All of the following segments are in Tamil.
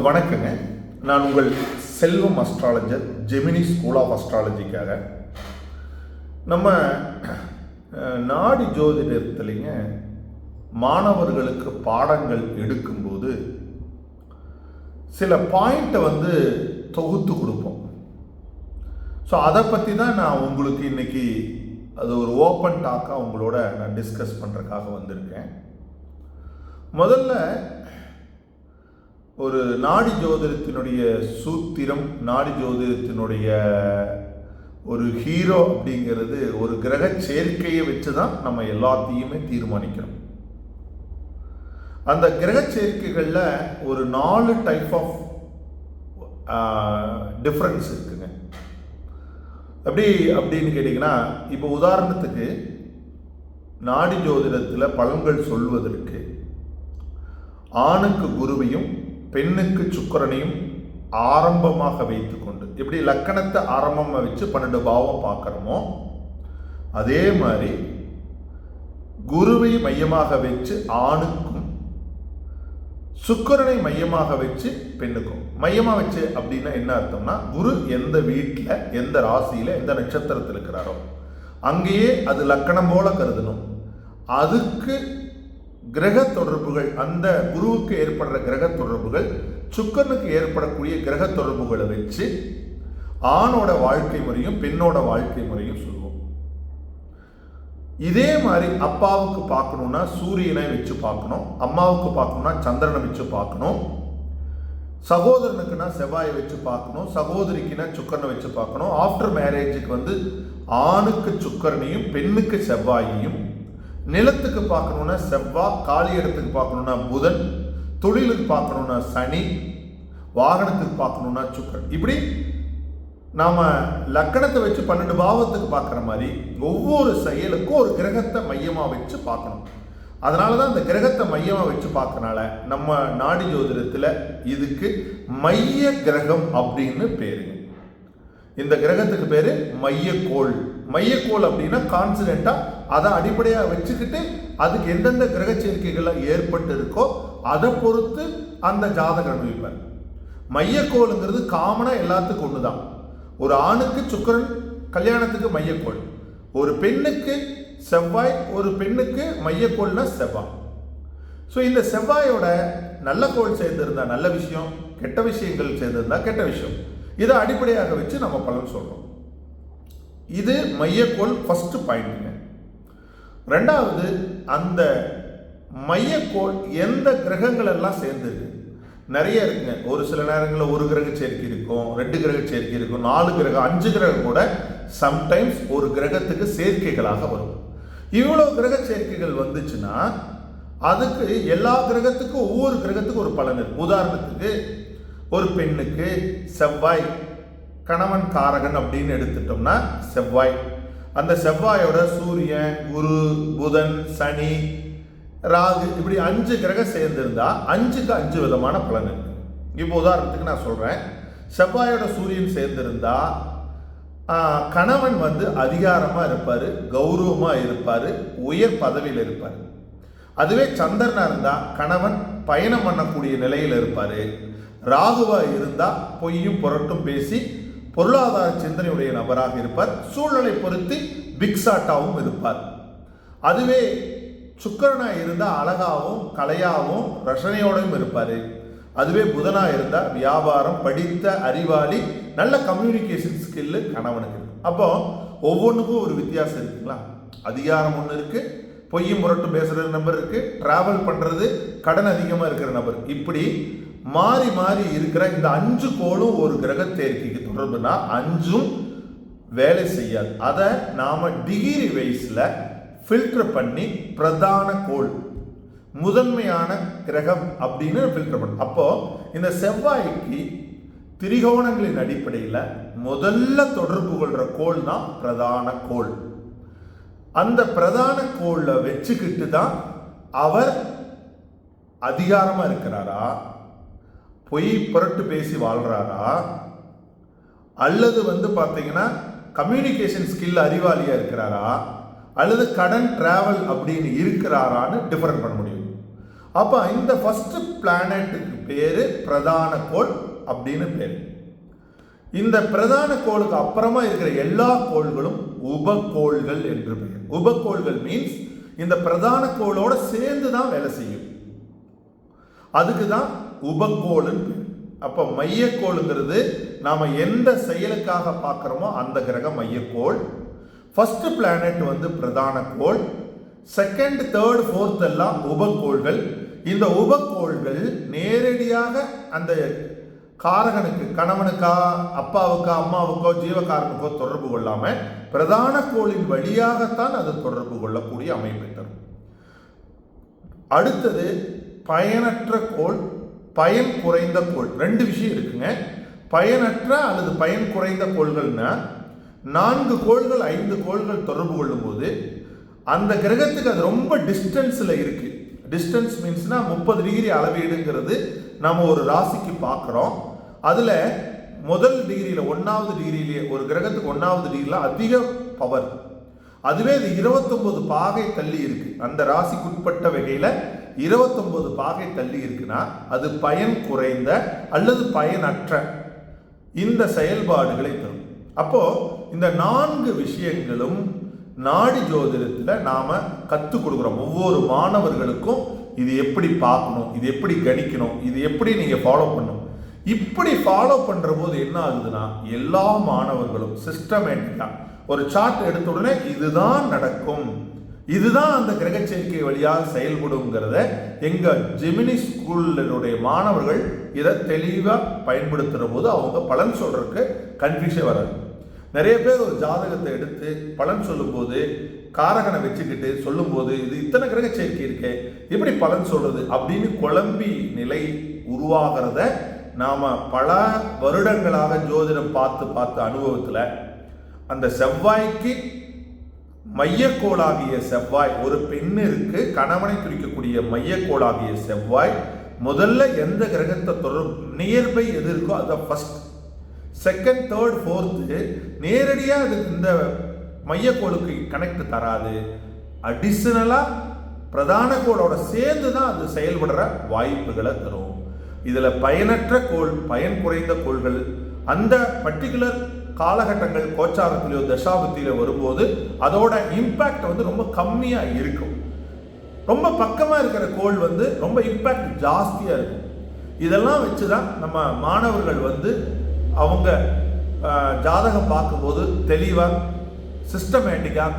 வணக்கங்க. நான் உங்கள் Selvam astrologer Gemini school of அஸ்ட்ராலஜிக்காக நம்ம நாடி ஜோதிடத்துலேங்க மாணவர்களுக்கு பாடங்கள் எடுக்கும்போது சில பாயிண்ட்டை வந்து தொகுத்து கொடுப்போம். ஸோ அதை பற்றி தான் நான் உங்களுக்கு இன்னைக்கு அது ஒரு ஓப்பன் டாக்காக உங்களோட நான் டிஸ்கஸ் பண்ணுறதுக்காக வந்திருக்கேன். முதல்ல ஒரு நாடி ஜோதிடத்தினுடைய சூத்திரம் நாடி ஜோதிடத்தினுடைய ஒரு ஹீரோ அப்படிங்கிறது ஒரு கிரக சேர்க்கையை வச்சு தான் நம்ம எல்லாத்தையுமே தீர்மானிக்கிறோம். அந்த கிரக சேர்க்கைகளில் ஒரு நாலு டைப் ஆஃப் டிஃப்ரென்ஸ் இருக்குங்க. எப்படி அப்படின்னு கேட்டிங்கன்னா இப்போ உதாரணத்துக்கு நாடி ஜோதிடத்தில் பலன்கள் சொல்வதற்கு ஆணுக்கு குருவையும் பெண்ணுக்கு சுக்கரனையும் ஆரம்பமாக வைத்துக்கொண்டு எப்படி லக்கணத்தை ஆரம்பமாக வச்சு பன்னெண்டு பாவம் பார்க்குறோமோ அதே மாதிரி குருவை மையமாக வச்சு ஆணுக்கும் சுக்கரனை மையமாக வச்சு பெண்ணுக்கும். மையமாக வச்சு அப்படின்னா என்ன அர்த்தம்னா குரு எந்த வீட்டில் எந்த ராசியில் எந்த நட்சத்திரத்தில் இருக்கிறாரோ அங்கேயே அது லக்கணம் போல கருதணும். அதுக்கு கிரக தொடர்புகள் அந்த குருவுக்கு ஏற்படுற கிரக தொடர்புகள் சுக்கரனுக்கு ஏற்படக்கூடிய கிரக தொடர்புகளை வச்சு ஆணோட வாழ்க்கை முறையும் பெண்ணோட வாழ்க்கை முறையும் சொல்லுவோம். இதே மாதிரி அப்பாவுக்கு பார்க்கணும்னா சூரியனை வச்சு பார்க்கணும் அம்மாவுக்கு பார்க்கணும்னா சந்திரனை வச்சு பார்க்கணும் சகோதரனுக்குன்னா செவ்வாயை வச்சு பார்க்கணும் சகோதரிக்குன்னா சுக்கரனை வச்சு பார்க்கணும் ஆஃப்டர் மேரேஜுக்கு வந்து ஆணுக்கு சுக்கரனையும் பெண்ணுக்கு செவ்வாயையும் நிலத்துக்கு பார்க்கணுன்னா செவ்வாய் காலி இடத்துக்கு பார்க்கணுன்னா புதன் தொழிலுக்கு பார்க்கணுன்னா சனி வாகனத்துக்கு பார்க்கணுன்னா சுக்கரன். இப்படி நாம் லக்கணத்தை வச்சு பன்னெண்டு பாவத்துக்கு பார்க்குற மாதிரி ஒவ்வொரு செயலுக்கும் ஒரு கிரகத்தை மையமாக வச்சு பார்க்கணும். அதனால தான் இந்த கிரகத்தை மையமாக வச்சு பார்க்கறனால நம்ம நாடி ஜோதிடத்தில் இதுக்கு மைய கிரகம் அப்படின்னு பேருங்க. இந்த கிரகத்துக்கு பேர் மையக்கோள். மையக்கோள் அப்படின்னா கான்சிடென்ட்டாக அதை அடிப்படையாக வச்சுக்கிட்டு அதுக்கு எந்தெந்த கிரக சேர்க்கைகள்லாம் ஏற்பட்டு இருக்கோ அதை பொறுத்து அந்த ஜாதகம் அனுபவிப்பார். மையக்கோளுங்கிறது காமனாக எல்லாத்துக்கும் ஒன்று தான் ஒரு ஆணுக்கு சுக்கரன் கல்யாணத்துக்கு மையக்கோள். ஒரு பெண்ணுக்கு செவ்வாய் ஒரு பெண்ணுக்கு மையக்கோள்னா செவ்வாய். ஸோ இந்த செவ்வாயோட நல்ல கோள் சேர்ந்திருந்தா நல்ல விஷயம் கெட்ட விஷயங்கள் சேர்ந்திருந்தா கெட்ட விஷயம். இதை அடிப்படையாக வச்சு நம்ம பலன் சொல்கிறோம் இது மையக்கோள் ஃபஸ்ட்டு பாயிண்ட்டுங்க ரெண்டாவது அந்த மையக்கோள் எந்த கிரகங்கள் எல்லாம் சேர்ந்துருக்கு? நிறைய இருக்குங்க. ஒரு சில நேரங்களில் ஒரு கிரக சேர்க்கை இருக்கும் ரெண்டு கிரக சேர்க்கை இருக்கும் நாலு கிரகம் அஞ்சு கிரகம் கூட சம்டைம்ஸ் ஒரு கிரகத்துக்கு சேர்க்கைகளாக வரும். இவ்வளோ கிரக சேர்க்கைகள் வந்துச்சுன்னா அதுக்கு எல்லா கிரகத்துக்கும் ஒவ்வொரு கிரகத்துக்கும் ஒரு பலன் இருக்கு. உதாரணத்துக்கு ஒரு பெண்ணுக்கு செவ்வாய் கணவன் காரகன் அப்படின்னு எடுத்துட்டோம்னா செவ்வாய். அந்த செவ்வாயோட சூரியன் குரு புதன் சனி ராகு இப்படி அஞ்சு கிரகம் சேர்ந்திருந்தா அஞ்சுக்கு அஞ்சு விதமான பலன் இருக்கு. இப்போ உதாரணத்துக்கு நான் சொல்கிறேன் செவ்வாயோட சூரியன் சேர்ந்திருந்தா கணவன் வந்து அதிகாரமாக இருப்பார் கௌரவமாக இருப்பார் உயர் பதவியில் இருப்பார். அதுவே சந்திரனாக இருந்தால் கணவன் பயணம் பண்ணக்கூடிய நிலையில் இருப்பார். ராகுவாக இருந்தால் பொய்யும் புரட்டும் பேசி பொருளாதார சிந்தனையுடைய நபராக இருப்பார். சூழ்நிலை பொறுத்து பிக்ஸாட்டாகவும் இருப்பார். அதுவே சுக்கரனா இருந்தால் அழகாகவும் கலையாகவும் ரசனையோடையும் இருப்பார். அதுவே புதனா இருந்தால் வியாபாரம் படித்த அறிவாளி நல்ல கம்யூனிகேஷன் ஸ்கில்லு கணவனுக்கு அப்போ ஒவ்வொன்றுக்கும் ஒரு வித்தியாசம் இருக்குங்களா? அதிகாரம் ஒன்று இருக்குது பொய்யும் முரட்டும் பேசுகிற நபர் இருக்குது ட்ராவல் பண்ணுறது கடன் அதிகமாக இருக்கிற நபர். இப்படி மாறி மாறி இருக்கிற இந்த அஞ்சு கோளும் ஒரு கிரக சேர்க்கைக்கு தொடர்புனா அஞ்சும் வேலை செய்யாது. அதை நாம் டிகிரி வைஸில் ஃபில்டர் பண்ணி பிரதான கோள் முதன்மையான கிரகம் அப்படின்னு ஃபில்டர் பண்ண. அப்போது இந்த செவ்வாய்க்கு திரிகோணங்களின் அடிப்படையில் முதல்ல தொடர்பு கொள்கிற கோள் தான் பிரதான கோள். அந்த பிரதான கோளில் வச்சுக்கிட்டு தான் அவர் அதிகாரமாக இருக்கிறாரா? பொய் புரட்டு பேசி வாழ்கிறாரா அல்லது வந்து பார்த்தீங்கன்னா கம்யூனிகேஷன் ஸ்கில் அறிவாளியாக இருக்கிறாரா? அல்லது கடன் ட்ராவல் அப்படின்னு இருக்கிறாரான்னு டிஃபரன் பண்ண முடியும். அப்போ இந்த ஃபஸ்ட்டு பிளானட்டுக்கு பேர் பிரதான கோள் அப்படின்னு பேர். இந்த பிரதான கோளுக்கு அப்புறமா இருக்கிற எல்லா கோள்களும் உபகோள்கள் என்று பெயர். உபகோள்கள் மீன்ஸ் இந்த பிரதான கோளோட சேர்ந்து தான் வேலை செய்யும். அதுக்கு தான் உபக்கோளுன்னு பேர். அப்போ மையக்கோளுங்கிறது நாம் எந்த செயலுக்காக பார்க்குறோமோ அந்த கிரகம் மையக்கோள். ஃபஸ்ட்டு பிளானட் வந்து பிரதான கோள். செகண்ட் தேர்ட் ஃபோர்த் எல்லாம் உபகோள்கள் இந்த உபக்கோள்கள் நேரடியாக அந்த காரகனுக்கு கணவனுக்கா அப்பாவுக்கா அம்மாவுக்கோ ஜீவகாரனுக்கோ தொடர்பு கொள்ளாமல் பிரதான கோளின் வழியாகத்தான் அது தொடர்பு கொள்ளக்கூடிய அமைப்பு தரும். அடுத்தது பயனற்ற கோள். பயன் குறைந்த கோள். ரெண்டு விஷயம் இருக்குங்க. பயனற்ற அல்லது பயன் குறைந்த கோள்கள்னா நான்கு கோள்கள் ஐந்து கோள்கள் தொடர்பு கொள்ளும்போது அந்த கிரகத்துக்கு அது ரொம்ப டிஸ்டன்ஸில் இருக்குது டிஸ்டன்ஸ் மீன்ஸ்னால் முப்பது டிகிரி அளவீடுங்கிறது நம்ம ஒரு ராசிக்கு பார்க்குறோம் அதில் முதல் டிகிரியில் ஒன்றாவது டிகிரியிலேயே ஒரு கிரகத்துக்கு ஒன்றாவது டிகிரியில் அதிக பவர் அதுவே இது இருபத்தொம்பது பாகை தள்ளி இருக்கு. அந்த ராசிக்குட்பட்ட வகையில் இருபத்தொம்பது பாகை தள்ளி இருக்குன்னா அது பயன் குறைந்த அல்லது பயனற்ற இந்த செயல்பாடுகளை தரும். அப்போ இந்த நான்கு விஷயங்களும் நாடி ஜோதிடத்தில் நாம் கற்றுக் கொடுக்குறோம். ஒவ்வொரு மாணவர்களுக்கும் இது எப்படி பார்க்கணும் இது எப்படி கணிக்கணும் இது எப்படி நீங்கள் ஃபாலோ பண்ணணும். இப்படி ஃபாலோ பண்ணுற போது என்ன ஆகுதுன்னா எல்லா மாணவர்களும் சிஸ்டமேட்டிக்காக ஒரு சார்ட் எடுத்த உடனே இதுதான் நடக்கும். இதுதான் அந்த கிரக சேர்க்கை வழியாக செயல்படுங்கிறத எங்க ஜெமினி ஸ்கூலினுடைய மாணவர்கள் இதை தெளிவாக பயன்படுத்துகிற போது அவங்க பலன் சொல்றதுக்கு கன்ஃபியூஷன் வராது நிறைய பேர் ஒரு ஜாதகத்தை எடுத்து பலன் சொல்லும்போது காரகனை வச்சுக்கிட்டு சொல்லும்போது இது இத்தனை கிரக சேர்க்கை இருக்கே எப்படி பலன் சொல்றது அப்படின்னு குழம்பி நிலை உருவாகிறத நாம பல வருடங்களாக ஜோதிடம் பார்த்து பார்த்து அனுபவத்தில் அந்த செவ்வாய்க்கு மையக்கோளாகிய செவ்வாய் ஒரு பெண்ணிற்கு கணவனை குறிக்கக்கூடிய மையக்கோளாகிய செவ்வாய் முதல்ல எந்த கிரகத்தை தொடரும் நியர்பை எது இருக்கோ அதை ஃபஸ்ட் செகண்ட் தேர்ட் ஃபோர்த்து நேரடியாக அது இந்த மையக்கோளுக்கு கனெக்ட் தராது. அடிஷ்னலாக பிரதான கோளோட சேர்ந்து தான் அது செயல்படுற வாய்ப்புகளை தரும். இதில் பயனற்ற கோள் பயன் குறைந்த கோள்கள் அந்த பர்டிகுலர் காலகட்டங்கள் கோச்சாரத்திலேயோ தசாபத்தியிலோ வரும்போது அதோட இம்பேக்ட் வந்து ரொம்ப கம்மியாக இருக்கும். ரொம்ப பக்கமாக இருக்கிற கோள் வந்து ரொம்ப இம்பேக்ட் ஜாஸ்தியாக இருக்கும். இதெல்லாம் வச்சு தான் நம்ம மாணவர்கள் வந்து அவங்க ஜாதகம் பார்க்கும்போது தெளிவாக சிஸ்டமேட்டிக்காக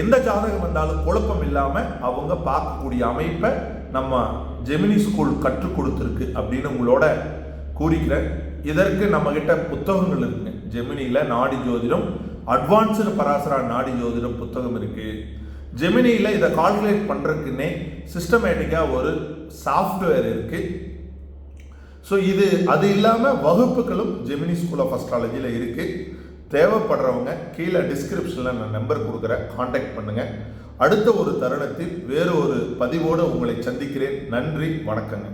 எந்த ஜாதகம் வந்தாலும் குழப்பம் இல்லாமல் அவங்க பார்க்கக்கூடிய அமைப்பை நம்ம ஜெமினி ஸ்கூல் கற்றுக் கொடுத்துருக்கு அப்படின்னு உங்களோட கூறிக்கிறேன். இதற்கு நம்மக்கிட்ட புத்தகங்கள் இருக்குங்க. ஜெமினியில் நாடி ஜோதிடம் அட்வான்ஸ்டு பராசரா நாடி ஜோதிடம் புத்தகம் இருக்குது ஜெமினியில் இதை கால்குலேட் பண்ணுறதுக்குன்னே சிஸ்டமேட்டிக்காக ஒரு சாஃப்ட்வேர் இருக்குது ஸோ இது அது இல்லாமல் வகுப்புகளும் ஜெமினி ஸ்கூல் ஆஃப் அஸ்ட்ராலஜியில் இருக்குது தேவைப்படுறவங்க கீழே டிஸ்கிரிப்ஷனில் நான் நம்பர் கொடுக்குறேன். காண்டாக்ட் பண்ணுங்கள் அடுத்த ஒரு தருணத்தில் வேறு ஒரு பதிவோடு உங்களை சந்திக்கிறேன். நன்றி வணக்கங்க.